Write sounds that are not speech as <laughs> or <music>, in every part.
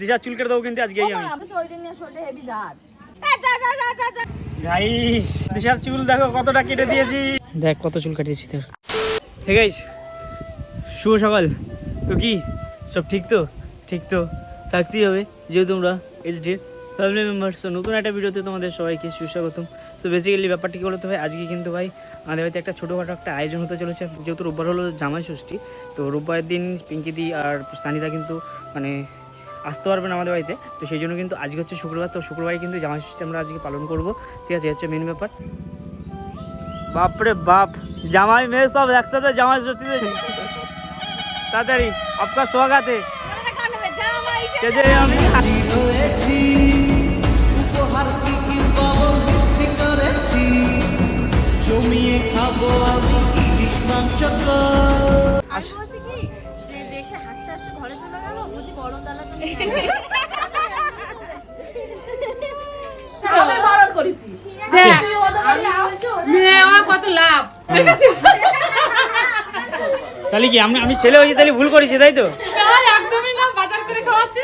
দিশা চুল কেটে দেবো কিন্তু আজকেই আমি। গাইস দিশার চুল দেখো কতটা কেটে দিয়েছি। দেখ কত চুল কাটিয়েছি তোর। হে গাইস শুভ সকাল। তো কি সব ঠিক তো? ঠিক তো? থাকতেই হবে যেহেতু তোমরা এইচডি ফ্যামিলি মেম্বার সো নতুন একটা ভিডিওতে তোমাদের সবাইকে সুস্বাগতম। সো বেসিক্যালি ব্যাপারটা কী বলতে ভাই আজকে কিন্তু ভাই আমাদের বাড়িতে একটা ছোটোখাটো একটা আয়োজন হতে চলেছে। যেহেতু রোববার হলো জামাই ষষ্ঠী তো রোববারের দিন পিঙ্কিদি আর সানিদা কিন্তু মানে আসতে পারবেন আমাদের বাড়িতে। তো সেই জন্য কিন্তু আজকে হচ্ছে শুক্রবার তো শুক্রবারে কিন্তু জামাই ষষ্ঠী আমরা আজকে পালন করব। ঠিক আছে হচ্ছে মেন ব্যাপার। বাপরে বাপ জামাই মেয়ে সব একসাথে জামাই ষষ্ঠীতে তাড়াতাড়ি আপনার স্বাগত। জমিয়ে খাব আমি ইলিশ মাংস দেখে হাসতে হাসতে ঘরে চলে গেল বুঝি গরম তো আমি বারণ করেছি। দেখ তুই ওদের বাড়ি আছো নেওয়া কত লাভ। তাহলে কি আমি আমি ছেলে হয়েছি তাহলে ভুল করেছি তাই তো একদমই না বাজার করে খাওয়াচ্ছে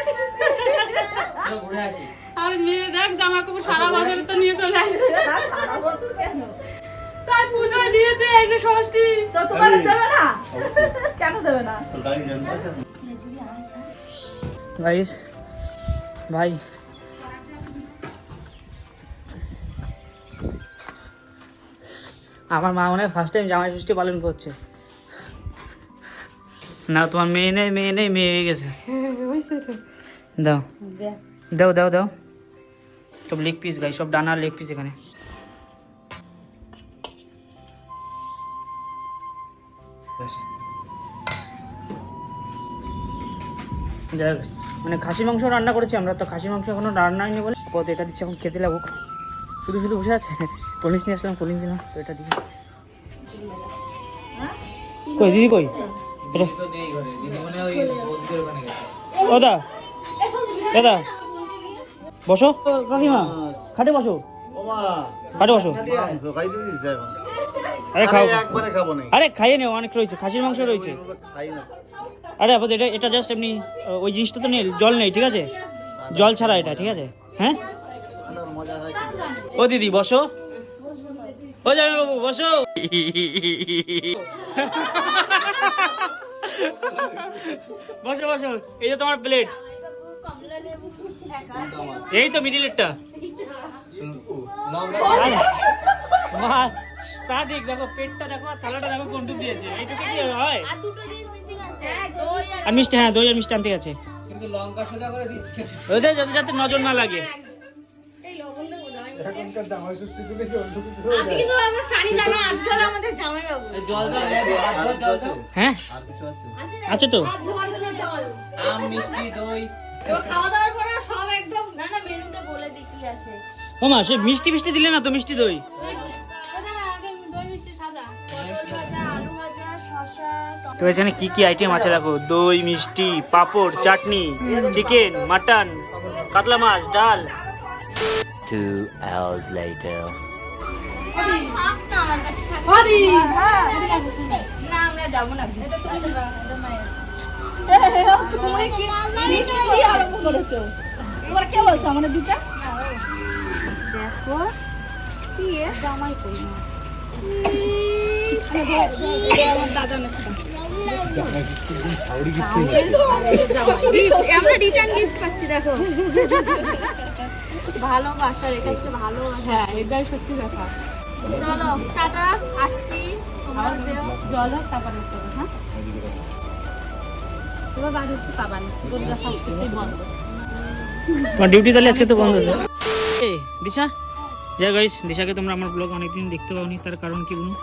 আর মেয়ে দেখ জামা কাপড় সারা বাজারে তো নিয়ে চলে আসছে সারা বছর কেন তাই পুজোয় এই যে ষষ্ঠী তো তোমার দেবে না? <laughs> কেন দেবে না? গাইস ভাই আমার মা মনে হয় ফার্স্ট টাইম জামাই ষষ্ঠী পালন করছে। না তোমার মেয়ে নেই মেয়ে নেই মেয়ে হয়ে গেছে। দাও। দাও দাও দাও। সব লেগ পিস গাই সব ডানার লেগ পিস এখানে। যাই মানে খাসি মাংস রান্না করেছি আমরা তো খাসি মাংস এখনও রান্না হয়নি বলে আপাতত এটা দিচ্ছি এখন খেতে লাগুক। শুধু শুধু বসে আছে পলিশ নিয়ে আসলাম পলিশ দিলাম তো এটা দিই কই দিদি কই? এটা। ও দা দাদা বসো। কাকিমা খাটে বসো। খাটে বসো। আরে খাও। একবারে খাব না আরে খাইয়ে নেও অনেক রয়েছে খাসির মাংস রয়েছে। খাই না। আরে আপাতত এটা এটা জাস্ট এমনি ওই জিনিসটা তো নেই জল নেই ঠিক আছে? জল ছাড়া এটা ঠিক আছে? হ্যাঁ? ও দিদি বসো। ও যাবে বাবু বসো। বসো বসো এই যে তোমার প্লেট এই তো মিডিলেরটা মা তা ঠিক দেখো পেটটা দেখো আর থালাটা দেখো কোনটু দিয়েছে। এইটুকু কি হয়? আর দুটো আছে আর আর মিষ্টি হ্যাঁ দই আর মিষ্টি আনতে গেছে। কিন্তু লঙ্কা সোজা করে দিচ্ছে। ওদের যাতে যাতে নজর না লাগে। হ্যাঁ আছে? আছে তো? আম মিষ্টি দই। খাওয়া দাওয়ার পরে সব একদম না না মেনুটা বলে দিই কি আছে। ও মা সে মিষ্টি মিষ্টি দিলে না তো মিষ্টি দই? তো এখানে কি কি আইটেম আছে দেখো? দই মিষ্টি পাপড় চাটনি চিকেন মাটন কাতলা মাছ ডাল। Two hours later. না আমরা যাব না। তুমি কি কি আরম্ভ করেছ এবার কে বলছো আমাদের দিতে দেখো জামাই করি না আমরা রিটার্ন গিফট পাচ্ছি দেখো। ভালোবাসার এটা হচ্ছে ভালো হ্যাঁ এটাই সত্যি কথা। চলো টাটা আসছি। জল হোক তারপরে হ্যাঁ? এবার বাড়ি হচ্ছে পাবান দুর্গা সংস্কৃতি বন্ধ। তোমার ডিউটি তাহলে আজকে তো বন্ধ আছে দিশা? যা গাইস দিশাকে তোমরা আমার ব্লগ অনেকদিন দেখতে পাওনি তার কারণ কি বলুন?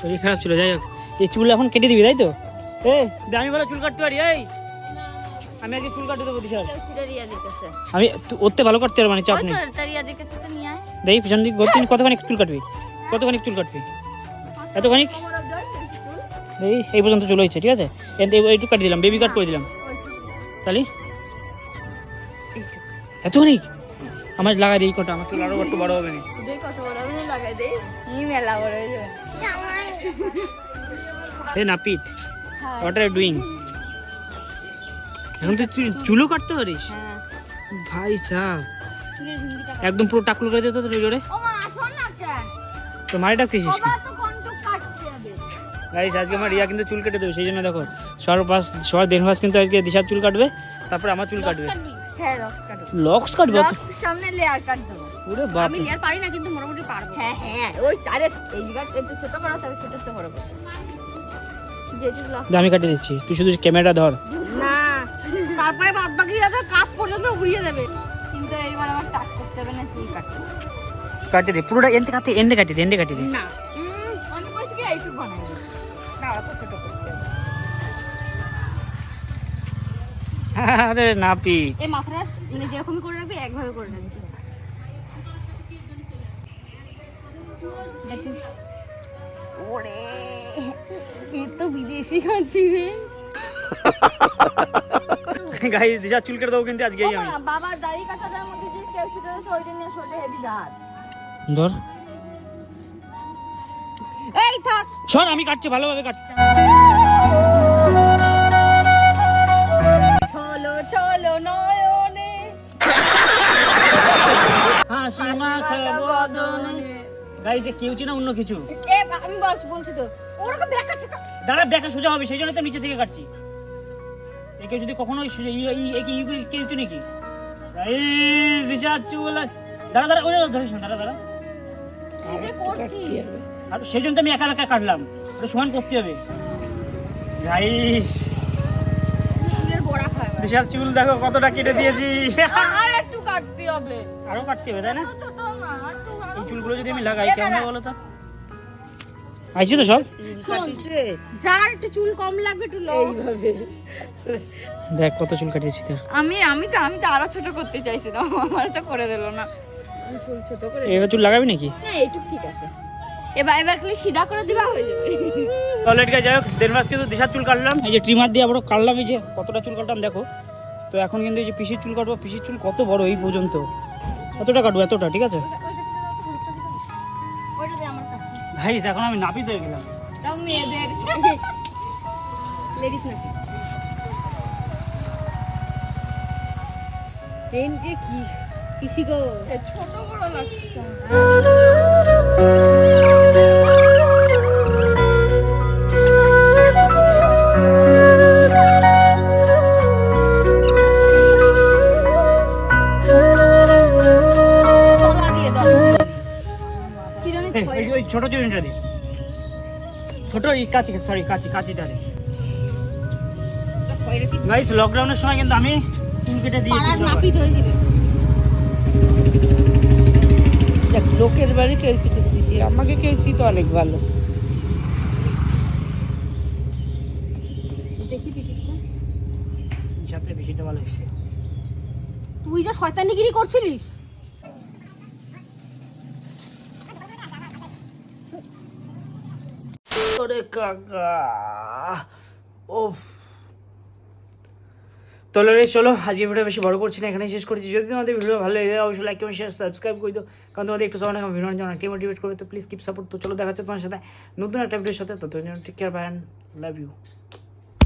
শরীর খারাপ ছিল। যাই হোক। এই চুল এখন কেটে দিবি তাই তো? এই আমি বলে চুল কাটতে পারি এই। আমি আগে চুল কাটতে দেবো দিতেছে আমি ওরতে ভালো কাটতে পারব মানে চাপ নেই। দেখি পিছন দিক গতিন কতখানি চুল কাটবি? কতখানি চুল কাটবি? এতখানি এই এই পর্যন্ত চলে হয়েছে ঠিক আছে? এইটুকু কাটি দিলাম বেবি কাট করে দিলাম। তাহলে? এতখানি আমার লাগাই দিই কটা আমার চুল আরও একটু বড় হবে না। দেই কত বড় হবে লাগাই দেই ই মেলা বড় হয়ে যাবে। হে নাপিত হোয়াট আর ডুইং এখন তুই চুল- চুলও কাটতে পারিস? হ্যাঁ। ভাই কাট- একদম পুরো টাকলু করে দিত তোর জোরে। তো মারি ডাকতেছিস? তো গাইস আজকে আমার রিয়া কিন্তু চুল কেটে দেবে সেই জন্য দেখো সবার পাস সবার দেড় মাস কিন্তু আজকে দিশার চুল কাটবে তারপরে আমার চুল কাটবে। হ্যাঁ রক্স কাটবো? লক্স সামনে লেয়ার কাট দেবো। বাপ আমি লেয়ার পারি না কিন্তু মোটামুটি পারব। হ্যাঁ হ্যাঁ ওই আরে এই জায়গা একটু ছোট করো তবে ছোট ছোট করো যেহেতু লক্স দে, আমি কাটিয়ে দিচ্ছি। তুই শুধু ক্যামেরাটা ধর। না তারপরে বাদ বাকিরা তো কাপ পর্যন্ত উড়িয়ে দেবে। কিন্তু এইবার আমার টাক করতে হবে না চুল কাটতে কাটিয়ে দে। পুরোটা এন্ডে কাটে এন্ডে কাটিয়ে দে এন্ডে কাটিয়ে দে। না। আরে নাপি। এই মাথাটা মানে যেরকমই করে রাখবি একভাবে করে রাখবি। ওরে এ তো বিদেশি খাচ্ছি রে। গাইস দিশার চুল কেটে দেবো কিন্তু আজকেই আমি। বাবার দাড়ি কাটাটার মধ্যে যে ওইটা নিয়ে হেভি দাঁত ধর। এই থাক। সর আমি কাটছি ভালোভাবে কাটছি। চলো নয়নে। হাসি মাখা বদনে। গাইস এ কেউ না অন্য কিছু? এ আমি বলছি বলছি তো। ওরকম কা- দাঁড়া দেখা সোজা হবে সেই জন্য তো নিচে থেকে কাটছি। একে যদি কখনো ই- ই- একে ই করে কেউ নাকি? গাইস দিশার চুল দাঁড়া দাঁড়া ওরে ধরিস না দাঁড়া দাঁড়া। কি আর সেই জন্য তো আমি একা একা কাটলাম। সমান করতে হবে। খায় বিশাল চুল দেখো কতটা কেটে দিয়েছি। আর একটু কাটতে হবে। আরও কাটতে হবে তাই না? আর তো এই চুলগুলো যদি আমি লাগাই কেমন হবে বলো তো? আইছি তো সব? শোন যার একটু চুল কম লাগবে একটু লো দেখ কত চুল কাটিয়েছি তোর আমি আমি তো আমি তো আরও ছোট করতে চাইছিলাম আমার তো করে দিল না। চুল ছোট করে এবার চুল লাগাবি নাকি? না এইটুক ঠিক আছে। এবার এবার খালি সিধা করে দিবা হয়ে যাবে। অলরেডি যাই হোক দেড় মাস কিন্তু দিশার চুল কাটলাম। এই যে ট্রিমার দিয়ে আবারও কাটলাম এই যে কতটা চুল কাটলাম দেখো। তো এখন কিন্তু এই যে পিসির চুল কাটবো পিসির চুল কত বড় এই পর্যন্ত? এতটা কাটবো এতটা ঠিক আছে? ভাই এখন আমি নাপিত হয়ে গেলাম। তাও মেয়েদের। লেডিস না এই যে কি? পিসি গো। ছোট বড় লাগছে। ছোট এই কাঁচি সরি কাঁচি কাঁচিটা দি গাইস লকডাউনের সময় কিন্তু আমি চুল কেটে দিয়েছি লোকের বাড়ি কেউছি দিছি আমাকে কেউছি তো অনেক ভালো। দেখি পিসিটা সাথে বেশিটা ভালো এসছে তুই যে শয়তানিগিরি করছিলিস? কাকা। ওফ তাহলে রে, চলো, আজকে ভিডিও বেশি বড় করছি না এখানে শেষ করছি। যদি তোমাদের ভিডিও ভালো লাগে অবশ্যই লাইক কমেন্ট শেয়ার সাবস্ক্রাইব করে দিও। কারণ তোমাদের একটু সময় ভিডিও অনেকটাই মোটিভেট করবে, তো প্লিজ কিপ সাপোর্ট তো চলো, দেখা হচ্ছে তোমার সাথে নতুন একটা ভিডিওর সাথে। ততদিন take care bye love you